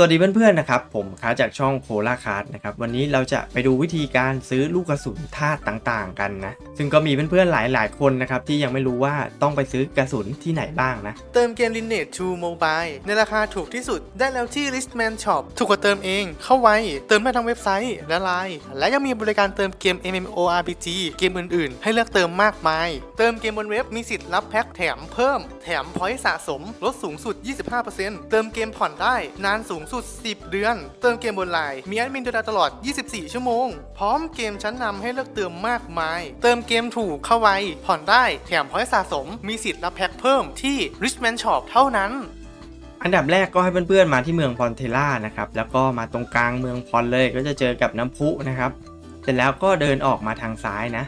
สวัสดีเพื่อนๆนะครับผมค้าจากช่องโคลาคาร์ดนะครับวันนี้เราจะไปดูวิธีการซื้อลูกกระสุนธาตุต่างๆ กันนะซึ่งก็มีเพื่อนๆหลายๆคนนะครับที่ยังไม่รู้ว่าต้องไปซื้อกระสุนที่ไหนบ้างนะ เติมเกม Lineage 2 Mobile ในราคาถูกที่สุดได้แล้วที่ Listman Shop ถูกกว่าเติมเอง เข้าไว้ เติมได้ทั้งเว็บไซต์และไลน์และยังมีบริการเติมเกม MMORPG เกมอื่นๆ ให้เลือกเติมมากมาย เติมเกมบนเว็บมีสิทธิ์รับแพ็คแถมเพิ่ม แถมพอยต์สะสมลดสูงสุด 25%เติมเกมผ่อนได้นานสูงสุด 10 เดือน เติมเกมบนไลน์ มีแอดมินดูแลตลอด 24 ชั่วโมง พร้อมเกมชั้นนำให้เลือกเติมมากมาย เติมเกมถูกเข้าไว ผ่อนได้ แถมพอยต์สะสม มีสิทธิ์รับแพ็คเพิ่มที่ Richman Shop เท่านั้นอันดับแรกก็ให้เพื่อนๆมาที่เมืองพอนเทล่านะครับ แล้วก็มาตรงกลางเมืองพอนเลยก็จะเจอกับน้ำพุนะครับ เสร็จแล้วก็เดินออกมาทางซ้ายนะ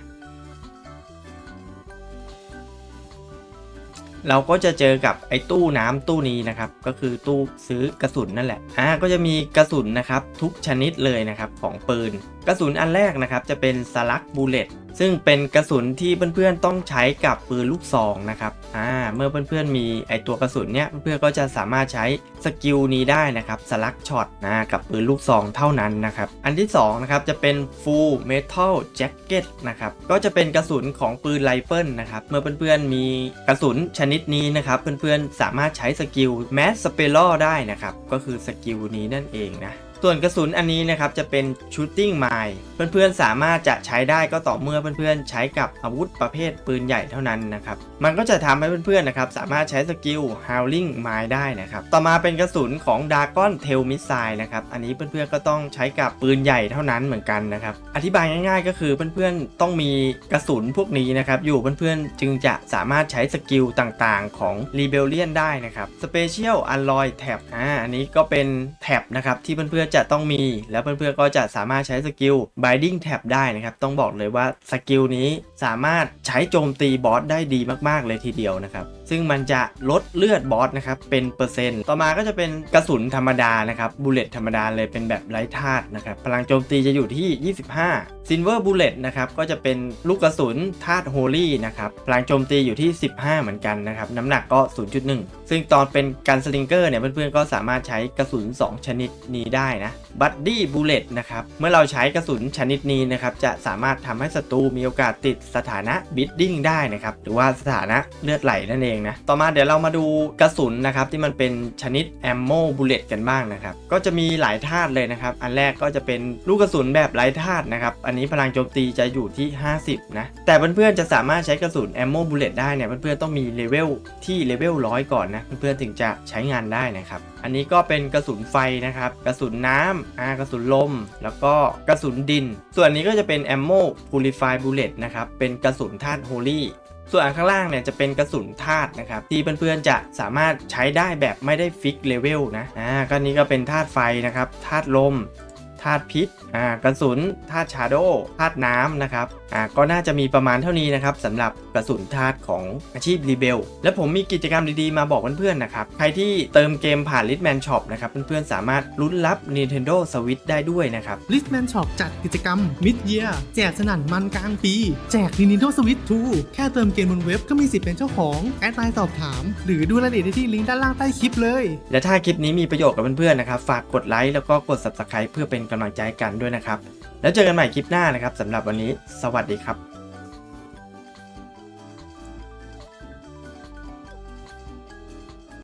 เราก็จะเจอกับไอ้ตู้น้ำตู้นี้นะครับ ก็คือตู้ซื้อกระสุนนั่นแหละอ่าก็จะมีกระสุนนะครับทุกชนิดเลยนะครับของปืนกระสุนอันแรกนะครับจะเป็นสลักบูเลตซึ่งเป็นกระสุนที่เพื่อนๆต้องใช้กับปืนลูกซองนะครับอ่าเมื่อเพื่อนๆมีไอตัวกระสุนเนี้ยเพื่อนๆก็จะสามารถใช้สกิลนี้ได้นะครับสลักช็อตนะกับปืนลูกซองเท่านั้นนะครับอันที่สองนะครับจะเป็น Full Metal Jacket นะครับก็จะเป็นกระสุนของปืนไรเฟิลนะครับเมื่อเพื่อนๆมีกระสุนชนิดนี้นะครับเพื่อนๆสามารถใช้สกิล Mass s p e l l ได้นะครับก็คือสกิลนี้นั่นเองนะ ส่วนกระสุนอันนี้นะครับจะเป็น shooting mine เพื่อนๆสามารถจะใช้ได้ก็ต่อเมื่อเพื่อนๆใช้กับอาวุธประเภทปืนใหญ่เท่านั้นนะครับมันก็จะทำให้เพื่อนๆนะครับสามารถใช้สกิล howling mine ได้นะครับต่อมาเป็นกระสุนของ dragon tail missile นะครับอันนี้เพื่อนๆก็ต้องใช้กับปืนใหญ่เท่านั้นเหมือนกันนะครับอธิบายง่ายๆ ก็คือเพื่อนๆต้องมีกระสุนพวกนี้นะครับอยู่เพื่อนๆจึงจะสามารถใช้สกิลต่างๆ ของ rebellion ได้นะครับ special alloy tab อ่าอันนี้ก็เป็นแท็บนะครับที่เพื่อนๆจะต้องมี แล้วเพื่อนๆก็จะสามารถใช้สกิล binding tab ได้นะครับ ต้องบอกเลยว่าสกิลนี้สามารถใช้โจมตีบอสได้ดีมากๆเลยทีเดียวนะครับ ซึ่งมันจะลดเลือดบอสนะครับเป็นเปอร์เซ็นต์ ต่อมาก็จะเป็นกระสุนธรรมดานะครับบูเลตธรรมดาเลยเป็นแบบไร้ธาตุนะครับพลังโจมตีจะอยู่ที่ 25 Silver Bullet นะครับก็จะเป็นลูกกระสุนธาตุโฮลี่นะครับพลังโจมตีอยู่ที่ 15 เหมือนกันนะครับน้ำหนักก็ 0.1 ซึ่งตอนเป็นการสลิงเกอร์เนี่ยเพื่อนๆก็สามารถใช้กระสุน 2 ชนิดนี้ได้นะบัดดี้บูเลตนะครับเมื่อเราใช้กระสุนชนิดนี้นะครับจะสามารถทำให้ศัตรูมีโอกาสติดสถานะบิดดิ้งได้นะครับหรือว่าสถานะเลือดไหลนั่นเองนะ ต่อมาเดี๋ยวเรามาดูกระสุนนะครับที่มันเป็นชนิดแอมโมบูเลตกันบ้างนะครับ ก็จะมีหลายธาตุเลยนะครับ อันแรกก็จะเป็นลูกกระสุนแบบไร้ธาตุนะครับ อันนี้พลังโจมตีจะอยู่ที่ 50 นะ แต่เพื่อนๆจะสามารถใช้กระสุนแอมโมบูเลตได้เนี่ยเพื่อนๆต้องมีเลเวลที่เลเวลร้อยก่อนนะเพื่อนๆถึงจะใช้งานได้นะครับอันนี้ก็เป็นกระสุนไฟนะครับ กระสุนน้ำอ่ากระสุนลม แล้วก็กระสุนดิน ส่วนนนี้ก็จะเป็นแอมโมพูลิฟายบูเลตนะครับ เป็นกระสุนธาตุโฮลี่ ส่วนอันข้างล่างเนี่ยจะเป็นกระสุนธาตุนะครับที่เพื่อนๆจะสามารถใช้ได้แบบไม่ได้ฟิกเลเวลนะอ่าก็นี้ก็เป็นธาตุไฟนะครับธาตุลม ธาตุพิษอ่ากระสุนธาตุชาโดธาตุน้ำนะครับอ่าก็น่าจะมีประมาณเท่านี้นะครับสำหรับกระสุนธาตุของอาชีพรีเบลและผมมีกิจกรรมดีๆ มาบอกเพื่อนๆนะครับ ใครที่เติมเกมผ่าน Litman Shop นะครับเพื่อนๆสามารถลุ้นรับ Nintendo Switch ได้ด้วยนะครับ Listman Shop จัดกิจกรรม Mid Year แจกสนั่นมันกลางปี แจก Nintendo Switch 2แค่เติมเกมบนเว็บก็มีสิทธิ์เป็นเจ้าของ แอดไลน์สอบถาม หรือดูรายละเอียดได้ที่ลิงก์ด้านล่างใต้คลิปเลย และถ้าคลิปนี้มีประโยชน์กับเพื่อนๆนะครับฝากกดไลค์แล้วก็กด Subscribe เพื่อเป็นกำลังใจกันด้วยนะครับ แล้วเจอกันใหม่คลิปหน้านะครับสำหรับวันนี้ สวัสดีครับ